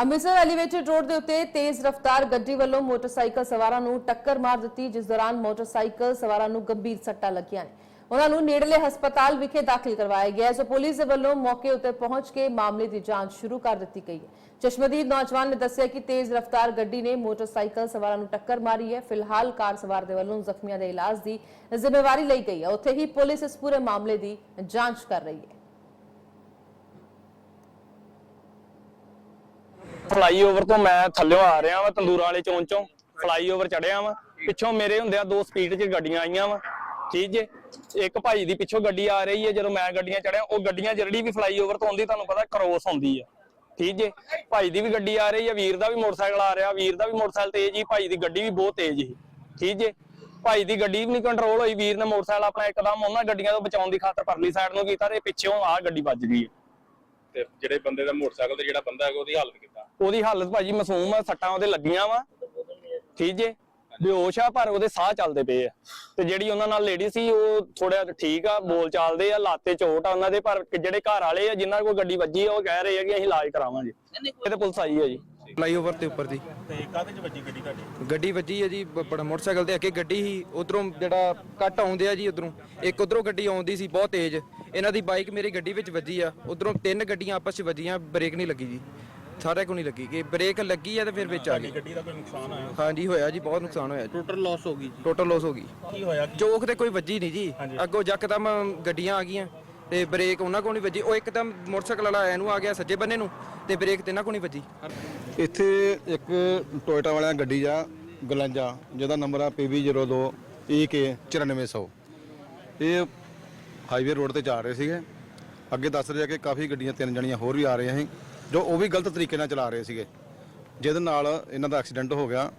Amritsar elevated road ਦੇ ਉੱਤੇ ਤੇਜ਼ ਰਫ਼ਤਾਰ ਗੱਡੀ ਵੱਲੋਂ ਮੋਟਰਸਾਈਕਲ ਸਵਾਰਾਂ ਨੂੰ ਟੱਕਰ ਮਾਰ ਦਿੱਤੀ, ਜਿਸ ਦੌਰਾਨ ਮੋਟਰਸਾਈਕਲ ਸਵਾਰਾਂ ਨੂੰ ਗੰਭੀਰ ਸੱਟਾਂ ਲੱਗੀਆਂ ਨੇ। ਉਹਨਾਂ ਨੂੰ ਨੇੜਲੇ ਹਸਪਤਾਲ ਵਿਖੇ ਦਾਖਲ ਕਰਵਾਇਆ ਗਿਆ। ਹੈ ਸੋ ਪੁਲਿਸ ਦੇ ਵੱਲੋਂ ਮੌਕੇ ਉੱਤੇ ਪਹੁੰਚ ਕੇ ਮਾਮਲੇ ਦੀ ਜਾਂਚ ਸ਼ੁਰੂ ਕਰ ਦਿੱਤੀ ਗਈ ਹੈ। ਚਸ਼ਮਦੀਦ ਨੌਜਵਾਨ ਨੇ ਦੱਸਿਆ ਕਿ ਤੇਜ਼ ਰਫ਼ਤਾਰ ਗੱਡੀ ਨੇ ਮੋਟਰਸਾਈਕਲ ਸਵਾਰਾਂ ਨੂੰ ਟੱਕਰ ਮਾਰੀ ਹੈ। ਫਿਲਹਾਲ ਕਾਰ ਸਵਾਰ ਦੇ ਵੱਲੋਂ ਜ਼ਖਮੀਆਂ ਦੇ ਇਲਾਜ ਦੀ ਜ਼ਿੰਮੇਵਾਰੀ ਲਈ ਗਈ ਹੈ। ਉੱਥੇ ਹੀ ਪੁਲਿਸ ਇਸ ਪੂਰੇ ਮਾਮਲੇ ਦੀ ਜਾਂਚ ਕਰ ਰਹੀ ਹੈ। ਫਲਾਈਓਵਰ ਤੋਂ ਮੈਂ ਥੱਲਿਓ ਆ ਰਿਹਾ ਵਾਂ, ਤੰਦੂਰਾ ਵਾਲੇ ਚੌਂਚ। ਚੋਂ ਫਲਾਈਓਵਰ ਚੜਿਆ ਵਾਂ। ਪਿੱਛੋਂ ਮੇਰੇ ਹੁੰਦਿਆਂ ਦੋ ਸਪੀਡ 'ਚ ਗੱਡੀਆਂ ਆਈਆਂ ਵਾਂ। ਠੀਕ ਜੇ? ਇੱਕ ਭਾਈ ਦੀ ਪਿੱਛੋਂ ਗੱਡੀ ਆ ਰਹੀ ਹੈ, ਜਦੋਂ ਮੈਂ ਗੱਡੀਆਂ ਚੜਿਆ, ਉਹ ਗੱਡੀਆਂ ਜਿਹੜੀ ਵੀ ਫਲਾਈਓਵਰ ਤੋਂ ਆਉਂਦੀ, ਤੁਹਾਨੂੰ ਪਤਾ ਕ੍ਰੋਸ ਹੁੰਦੀ ਆ। ਠੀਕ ਜੇ? ਭਾਈ ਦੀ ਵੀ ਗੱਡੀ ਆ ਰਹੀ ਹੈ, ਵੀਰ ਦਾ ਵੀ ਮੋਟਰਸਾਈਕਲ ਆ ਰਿਹਾ, ਵੀਰ ਦਾ ਵੀ ਮੋਟਰਸਾਈਕਲ ਤੇਜ਼ ਹੀ, ਭਾਈ ਦੀ ਗੱਡੀ ਵੀ ਬਹੁਤ ਤੇਜ਼ ਸੀ ਠੀਕ ਜੇ? ਭਾਈ ਦੀ ਗੱਡੀ ਵੀ ਨਹੀਂ ਕੰਟਰੋਲ ਹੋਈ, ਵੀਰ ਨੇ ਮੋਟਰਸਾਈਕਲ ਆਪਣਾ ਇੱਕਦਮ ਉਹਨਾਂ ਗੱਡੀਆਂ ਤੋਂ ਬਚਾਉਣ ਦੀ ਖਾਤਰ ਪਰਲੀ ਸਾਈਡ ਨੂੰ ਕੀਤਾ ਤੇ ਪਿੱਛੋਂ ਆ ਗੱਡੀ ਵੱਜ ਗਈ ਹੈ। ਤੇ ਜਿਹੜੇ ਬੰਦੇ ਦਾ ਮੋਟਰਸਾਈਕਲ ਤੇ ਜਿਹੜਾ ਬੰਦਾ ਹੈਗਾ ਉਹਦੀ ਹਾਲਤ ਕਿੱਦਾਂ? ਉਹਦੀ ਹਾਲਤ ਭਾਜੀ ਮਾਸੂਮ ਆ ਸੱਟਾਂ ਉਹਦੇ ਲੱਗੀਆਂ ਵਾ। ਠੀਕ ਜੇ? ਬੇਹੋਸ਼ ਆ ਪਰ ਉਹਦੇ ਸਾਹ ਚੱਲਦੇ ਪਏ ਆ। ਤੇ ਜਿਹੜੀ ਉਹਨਾਂ ਨਾਲ ਲੇਡੀ ਸੀ ਉਹ ਥੋੜਾ ਠੀਕ ਆ ਬੋਲ ਚਾਲਦੇ ਆ ਲਾਤੇ ਚੋਟ ਆ ਉਹਨਾਂ ਦੇ ਪਰ ਜਿਹੜੇ ਘਰ ਵਾਲੇ ਆ ਜਿਨ੍ਹਾਂ ਕੋਲ ਗੱਡੀ ਵੱਜੀ ਆ ਉਹ ਕਹਿ ਰਹੇ ਆ ਕਿ ਅਸੀਂ ਇਲਾਜ ਕਰਾਵਾਂਗੇ। ਇਹ ਤੇ ਪੁਲਿਸ ਆਈ ਆ ਜੀ। ਫਲਾਈਓਵਰ ਤੇ ਉੱਪਰ ਦੀ ਤੇ ਕਾਹਦੇ ਚ ਵੱਜੀ ਗੱਡੀ ਤੁਹਾਡੀ? ਗੱਡੀ ਵੱਜੀ ਹੈ ਜੀ ਬੜਾ ਮੋਟਰਸਾਈਕਲ ਤੇ ਅੱਗੇ ਗੱਡੀ ਸੀ ਉਧਰੋਂ ਜਿਹੜਾ ਕੱਟ ਆਉਂਦੇ ਆ ਜੀ ਉਧਰੋਂ। ਇੱਕ ਉਧਰੋਂ ਗੱਡੀ ਆਉਂਦੀ ਸੀ ਬਹੁਤ ਤੇਜ਼। ਇਹਨਾਂ ਦੀ ਬਾਈਕ ਮੇਰੀ ਗੱਡੀ ਵਿੱਚ ਵੱਜੀ ਆ। ਉਧਰੋਂ ਤਿੰਨ ਗੱਡੀਆਂ ਆਪਸ ਵਿੱਚ ਵੱਜੀਆਂ ਬ੍ਰੇਕ ਨਹੀਂ ਲੱਗੀ ਜੀ। ਸਾਰੇ ਕੋ ਨਹੀਂ ਲੱਗੀ। ਕਿ ਬ੍ਰੇਕ ਲੱਗੀ ਆ ਤੇ ਫਿਰ ਵਿੱਚ ਆ ਗਈ। ਗੱਡੀ ਦਾ ਕੋਈ ਨੁਕਸਾਨ ਆਇਆ? ਹਾਂਜੀ ਹੋਇਆ ਜੀ ਬਹੁਤ ਨੁਕਸਾਨ ਹੋਇਆ ਜੀ। ਟੋਟਲ ਲਾਸ ਹੋ ਗਈ ਟੋਟਲ ਲਾਸ ਹੋ ਗਈ। ਕੀ ਹੋਇਆ? ਕੀ ਚੌਕ ਤੇ ਕੋਈ ਵੱਜੀ ਨਹੀਂ ਜੀ। ਅੱਗੋਂ ਯਕਦਮ ਗੱਡੀਆਂ ਆ ਗਈਆਂ ਤੇ ਬ੍ਰੇਕ ਉਹਨਾਂ ਕੋਲ ਨਹੀਂ ਵੱਜੀ। ਉਹ ਇੱਕਦਮ ਮੋਟਰਸਾਈਕਲ ਵਾਲਾ ਇਹਨੂੰ ਆ ਗਿਆ ਸੱਜੇ ਬੰਨੇ ਨੂੰ ਤੇ ਬ੍ਰੇਕ ਤੇ ਇਹਨਾਂ ਕੋਲ ਨਹੀਂ ਵੱਜੀ। ਇੱਥੇ ਇੱਕ ਟੋਇਟਾ ਵਾਲਿਆਂ ਗੱਡੀ ਆ ਗਲੰਜਾ ਜਿਹਦਾ ਨੰਬਰ ਆ PB02 EK 9400 ਇਹ ਹਾਈਵੇ ਰੋਡ ਤੇ ਜਾ ਰਹੇ ਸੀਗੇ। ਅੱਗੇ ਦੱਸ ਰਿਹਾ ਕਿ ਕਾਫੀ ਗੱਡੀਆਂ ਤਿੰਨ ਜਣੀਆਂ ਹੋਰ ਵੀ ਆ ਰਹੀਆਂ ਸੀ ਜੋ ਉਹ ਵੀ ਗਲਤ ਤਰੀਕੇ ਨਾਲ ਚਲਾ ਰਹੇ ਸੀਗੇ। ਜਿਹਦੇ ਨਾਲ ਇਹਨਾਂ ਦਾ ਐਕਸੀਡੈਂਟ ਹੋ ਗਿਆ।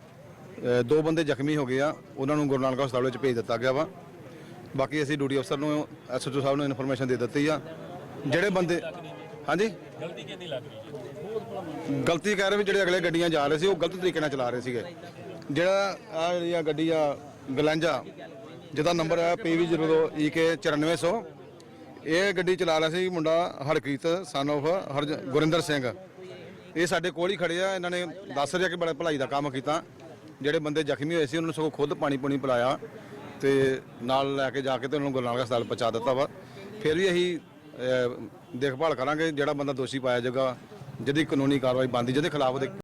ਅ, ਦੋ ਬੰਦੇ ਜ਼ਖਮੀ ਹੋ ਗਏ ਆ। ਉਹਨਾਂ ਨੂੰ ਗੁਰੂ ਨਾਨਕ ਹਸਪਤਾਲ ਵਿੱਚ ਭੇਜ ਦਿੱਤਾ ਗਿਆ ਵਾ। ਬਾਕੀ ਅਸੀਂ ਡਿਊਟੀ ਅਫਸਰ ਨੂੰ ਐਸਓਚਓ ਸਾਹਿਬ ਨੂੰ ਇਨਫੋਰਮੇਸ਼ਨ ਦੇ ਦਿੱਤੀ ਆ। ਜਿਹੜੇ ਬੰਦੇ ਹਾਂਜੀ? ਗਲਤੀ ਕਿਹਦੀ ਲੱਗ ਰਹੀ ਹੈ? ਗਲਤੀ ਕਰ ਰਹੇ ਵੀ ਜਿਹੜੇ ਅਗਲੇ ਗੱਡੀਆਂ ਜਾ ਰਹੇ ਸੀ ਉਹ ਗਲਤ ਤਰੀਕੇ ਨਾਲ ਚਲਾ ਰਹੇ ਸੀਗੇ। ਜਿਹੜਾ ਆ ਜਿਹੜੀ ਆ ਗੱਡੀ ਆ ਗਲੰਜਾ ਜਿਹਦਾ ਨੰਬਰ ਹੈ PV02 EK 9400 ਇਹ ਗੱਡੀ ਚਲਾ ਰਿਹਾ ਸੀ ਮੁੰਡਾ ਹਰਕੀਤ ਸਨ of ਹਰਜ ਗੁਰਿੰਦਰ ਸਿੰਘ। ਇਹ ਸਾਡੇ ਕੋਲ ਹੀ ਖੜੇ ਆ ਇਹਨਾਂ ਨੇ ਦੱਸ ਰਿਹਾ ਕਿ ਬੜਾ ਭਲਾਈ ਦਾ ਕੰਮ ਕੀਤਾ। ਜਿਹੜੇ ਬੰਦੇ ਜ਼ਖਮੀ ਹੋਏ ਸੀ ਉਹਨਾਂ ਨੂੰ ਸਗੋਂ ਖੁਦ ਪਾਣੀ ਪੂਣੀ ਪਿਲਾਇਆ ਤੇ ਨਾਲ ਲੈ ਕੇ ਜਾ ਕੇ ਤੇ ਉਹਨਾਂ ਨੂੰ ਗੁਰੂ ਨਾਨਕ ਹਸਪਤਾਲ ਪਹੁੰਚਾ ਦਿੱਤਾ ਵਾ। ਫਿਰ ਵੀ ਅਸੀਂ ਅਹ, ਦੇਖਭਾਲ ਕਰਾਂਗੇ ਜਿਹੜਾ ਬੰਦਾ ਦੋਸ਼ੀ ਪਾਇਆ ਜਾਏਗਾ ਜਿਹਦੀ ਕਾਨੂੰਨੀ ਕਾਰਵਾਈ ਬਣਦੀ ਜਿਹਦੇ ਖਿਲਾਫ ਉਹਦੇ